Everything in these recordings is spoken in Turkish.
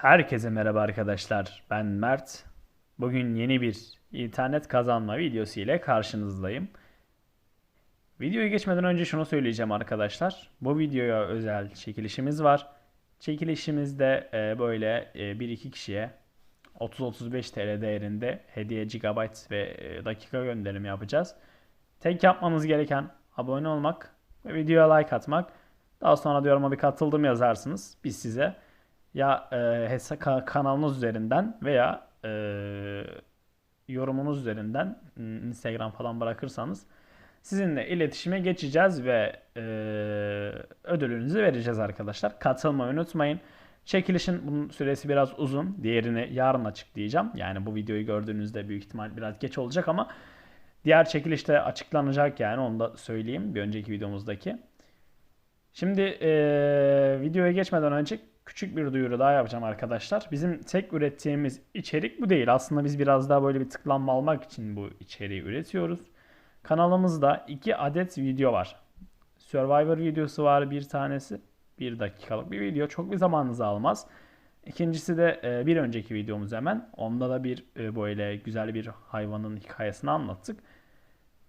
Herkese merhaba arkadaşlar. Ben Mert. Bugün yeni bir internet kazanma videosu ile karşınızdayım. Videoya geçmeden önce şunu söyleyeceğim arkadaşlar. Bu videoya özel çekilişimiz var. Çekilişimizde e, böyle e, 1-2 kişiye 30-35 TL değerinde hediye GB ve e, dakika gönderimi yapacağız. Tek yapmanız gereken abone olmak ve videoya like atmak. Daha sonra da yoruma bir katıldım yazarsınız. Biz size ya e, kanalınız üzerinden veya e, yorumunuz üzerinden Instagram falan bırakırsanız sizinle iletişime geçeceğiz ve e, ödülünüzü vereceğiz arkadaşlar. Katılmayı unutmayın. Çekilişin bunun süresi biraz uzun. Diğerini yarın açıklayacağım. Yani bu videoyu gördüğünüzde büyük ihtimal biraz geç olacak ama diğer çekilişte açıklanacak yani onu da söyleyeyim bir önceki videomuzdaki. Şimdi eee, videoya geçmeden önce küçük bir duyuru daha yapacağım arkadaşlar. Bizim tek ürettiğimiz içerik bu değil. Aslında biz biraz daha böyle bir tıklanma almak için bu içeriği üretiyoruz. Kanalımızda 2 adet video var. Survivor videosu var bir tanesi. 1 dakikalık bir video. Çok bir zamanınızı almaz. İkincisi de e, bir önceki videomuz hemen. Onda da bir e, böyle güzel bir hayvanın hikayesini anlattık.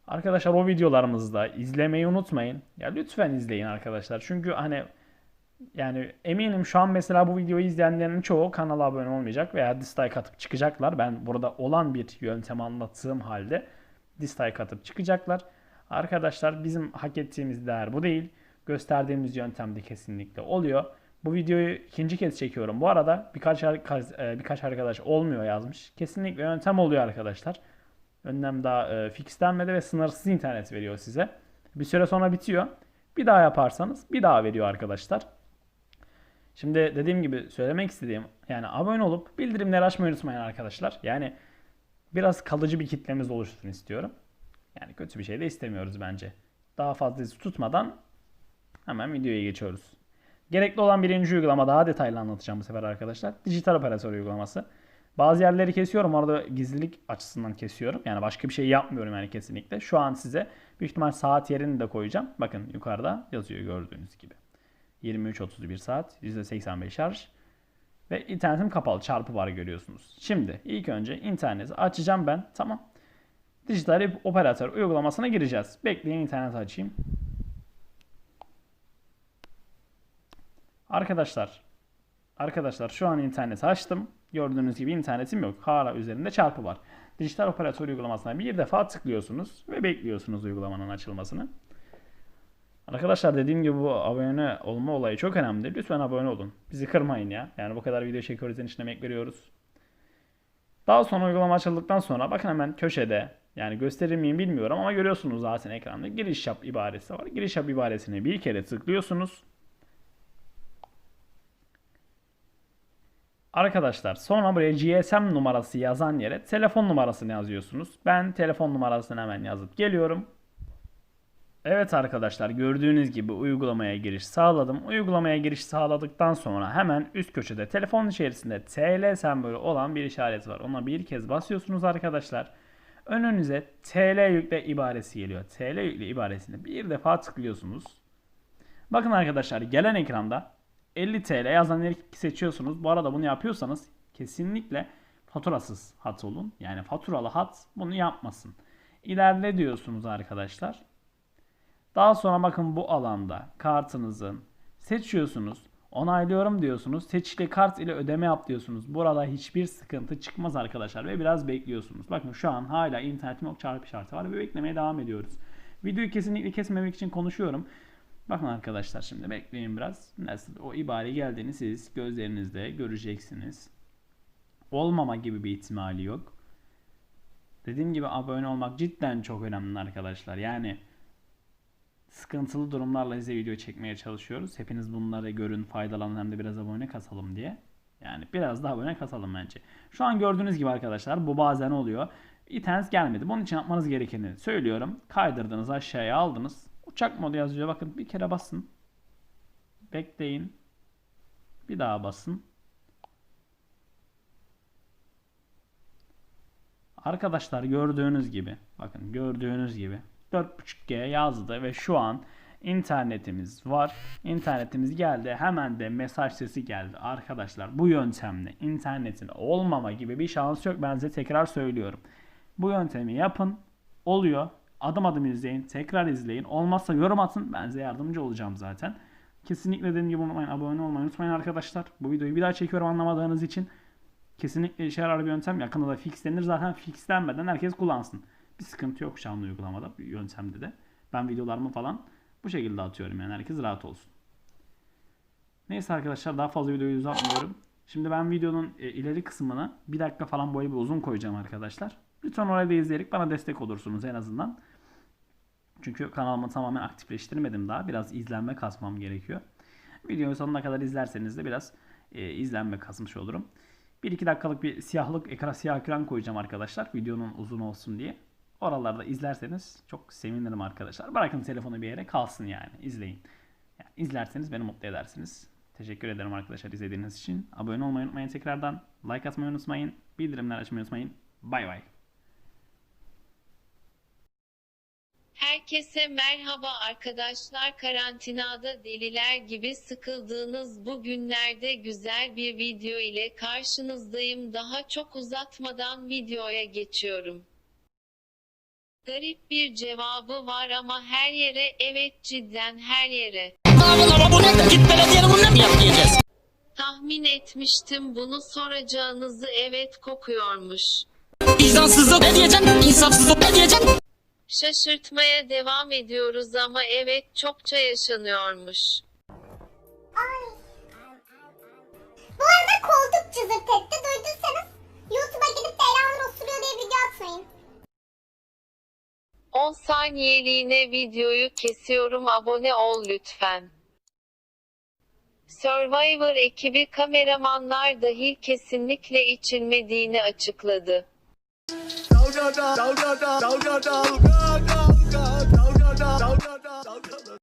Arkadaşlar o videolarımızı da izlemeyi unutmayın. Ya lütfen izleyin arkadaşlar. Çünkü hani yani eminim şu an mesela bu videoyu izleyenlerin çoğu kanala abone olmayacak veya dislike atıp çıkacaklar. Ben burada olan bir yöntem anlattığım halde dislike atıp çıkacaklar. Arkadaşlar bizim hak ettiğimiz değer bu değil. Gösterdiğimiz yöntemde kesinlikle oluyor. Bu videoyu ikinci kez çekiyorum. Bu arada birkaç birkaç arkadaş olmuyor yazmış. Kesinlikle yöntem oluyor arkadaşlar. Önlem daha e, fixlenmedi ve sınırsız internet veriyor size. Bir süre sonra bitiyor. Bir daha yaparsanız bir daha veriyor arkadaşlar. Şimdi dediğim gibi söylemek istediğim yani abone olup bildirimleri açmayı unutmayın arkadaşlar. Yani biraz kalıcı bir kitlemiz oluşsun istiyorum. Yani kötü bir şey de istemiyoruz bence. Daha fazla iz tutmadan hemen videoya geçiyoruz. Gerekli olan birinci uygulama daha detaylı anlatacağım bu sefer arkadaşlar. Dijital operatör uygulaması. Bazı yerleri kesiyorum. Orada gizlilik açısından kesiyorum. Yani başka bir şey yapmıyorum yani kesinlikle. Şu an size büyük ihtimal saat yerini de koyacağım. Bakın yukarıda yazıyor gördüğünüz gibi. 23.31 saat, %85 şarj. Ve internetim kapalı. Çarpı var görüyorsunuz. Şimdi ilk önce interneti açacağım ben. Tamam. Dijital operatör uygulamasına gireceğiz. Bekleyin internet açayım. Arkadaşlar. Arkadaşlar şu an interneti açtım. Gördüğünüz gibi internetim yok. Hala üzerinde çarpı var. Dijital operatör uygulamasına bir defa tıklıyorsunuz ve bekliyorsunuz uygulamanın açılmasını. Arkadaşlar dediğim gibi bu abone olma olayı çok önemli. Lütfen abone olun. Bizi kırmayın ya. Yani bu kadar video çekiyoruz, için emek veriyoruz. Daha sonra uygulama açıldıktan sonra bakın hemen köşede yani gösterir miyim bilmiyorum ama görüyorsunuz zaten ekranda giriş yap ibaresi var. Giriş yap ibaresine bir kere tıklıyorsunuz. Arkadaşlar sonra buraya GSM numarası yazan yere telefon numarasını yazıyorsunuz. Ben telefon numarasını hemen yazıp geliyorum. Evet arkadaşlar gördüğünüz gibi uygulamaya giriş sağladım. Uygulamaya giriş sağladıktan sonra hemen üst köşede telefon içerisinde TL sembolü olan bir işaret var. Ona bir kez basıyorsunuz arkadaşlar. Önünüze TL yükle ibaresi geliyor. TL yükle ibaresini bir defa tıklıyorsunuz. Bakın arkadaşlar gelen ekranda 50 TL yazan yeri seçiyorsunuz. Bu arada bunu yapıyorsanız kesinlikle faturasız hat olun. Yani faturalı hat bunu yapmasın. İlerle diyorsunuz arkadaşlar. Daha sonra bakın bu alanda kartınızın seçiyorsunuz. Onaylıyorum diyorsunuz. Seçili kart ile ödeme yap diyorsunuz. Burada hiçbir sıkıntı çıkmaz arkadaşlar ve biraz bekliyorsunuz. Bakın şu an hala internetim yok çarpı işareti var ve beklemeye devam ediyoruz. Videoyu kesinlikle kesmemek için konuşuyorum. Bakın arkadaşlar şimdi bekleyin biraz. Nasıl o ibare geldiğini siz gözlerinizde göreceksiniz. Olmama gibi bir ihtimali yok. Dediğim gibi abone olmak cidden çok önemli arkadaşlar. Yani sıkıntılı durumlarla size video çekmeye çalışıyoruz. Hepiniz bunları görün, faydalanın hem de biraz abone kasalım diye. Yani biraz daha abone kasalım bence. Şu an gördüğünüz gibi arkadaşlar bu bazen oluyor. İnternet gelmedi. Bunun için yapmanız gerekeni söylüyorum. Kaydırdınız aşağıya aldınız. Uçak modu yazıyor. Bakın bir kere basın. Bekleyin. Bir daha basın. Arkadaşlar gördüğünüz gibi bakın gördüğünüz gibi 4.5G yazdı ve şu an İnternetimiz var. İnternetimiz geldi. Hemen de mesaj sesi geldi. Arkadaşlar bu yöntemle internetin olmama gibi bir şans yok. Ben size tekrar söylüyorum. Bu yöntemi yapın. Oluyor. Adım adım izleyin. Tekrar izleyin. Olmazsa yorum atın. Ben size yardımcı olacağım zaten. Kesinlikle dediğim gibi unutmayın. Abone olmayı unutmayın arkadaşlar. Bu videoyu bir daha çekiyorum anlamadığınız için. Kesinlikle işe yarar bir yöntem. Yakında da fixlenir. Zaten fixlenmeden herkes kullansın. Bir sıkıntı yok şu anda uygulamada. Bir yöntemde de. Ben videolarımı falan bu şekilde atıyorum yani. Herkes rahat olsun. Neyse arkadaşlar daha fazla videoyu uzatmıyorum. Şimdi ben videonun e, ileri kısmına bir dakika falan boyu bir uzun koyacağım arkadaşlar. Lütfen orayı da izleyerek bana destek olursunuz en azından. Çünkü kanalımı tamamen aktifleştirmedim daha. Biraz izlenme kasmam gerekiyor. Videoyu sonuna kadar izlerseniz de biraz e, izlenme kasmış olurum. 1-2 dakikalık bir siyahlık, ekran siyah ekran koyacağım arkadaşlar. Videonun uzun olsun diye. Oralarda izlerseniz çok sevinirim arkadaşlar. Bırakın telefonu bir yere kalsın yani. izleyin. Yani izlerseniz beni mutlu edersiniz. Teşekkür ederim arkadaşlar izlediğiniz için. Abone olmayı unutmayın tekrardan. Like atmayı unutmayın. Bildirimler açmayı unutmayın. Bay bay. Herkese merhaba arkadaşlar. Karantinada deliler gibi sıkıldığınız bu günlerde güzel bir video ile karşınızdayım. Daha çok uzatmadan videoya geçiyorum. Garip bir cevabı var ama her yere evet cidden her yere. Git belediyenin bunu ne yap. Tahmin etmiştim bunu soracağınızı evet kokuyormuş. Vicdansızlık ne diyeceğim? İnsafsızlık ne diyeceğim? Şaşırtmaya devam ediyoruz ama evet çokça yaşanıyormuş. Bu arada koltuk cızırt etti. Duyduysanız YouTube'a gidip de Elanur osuruyor diye video atmayın. 10 saniyeliğine videoyu kesiyorum abone ol lütfen. Survivor ekibi kameramanlar dahil kesinlikle içilmediğini açıkladı. 找找找找找找找找找找找找找找找找。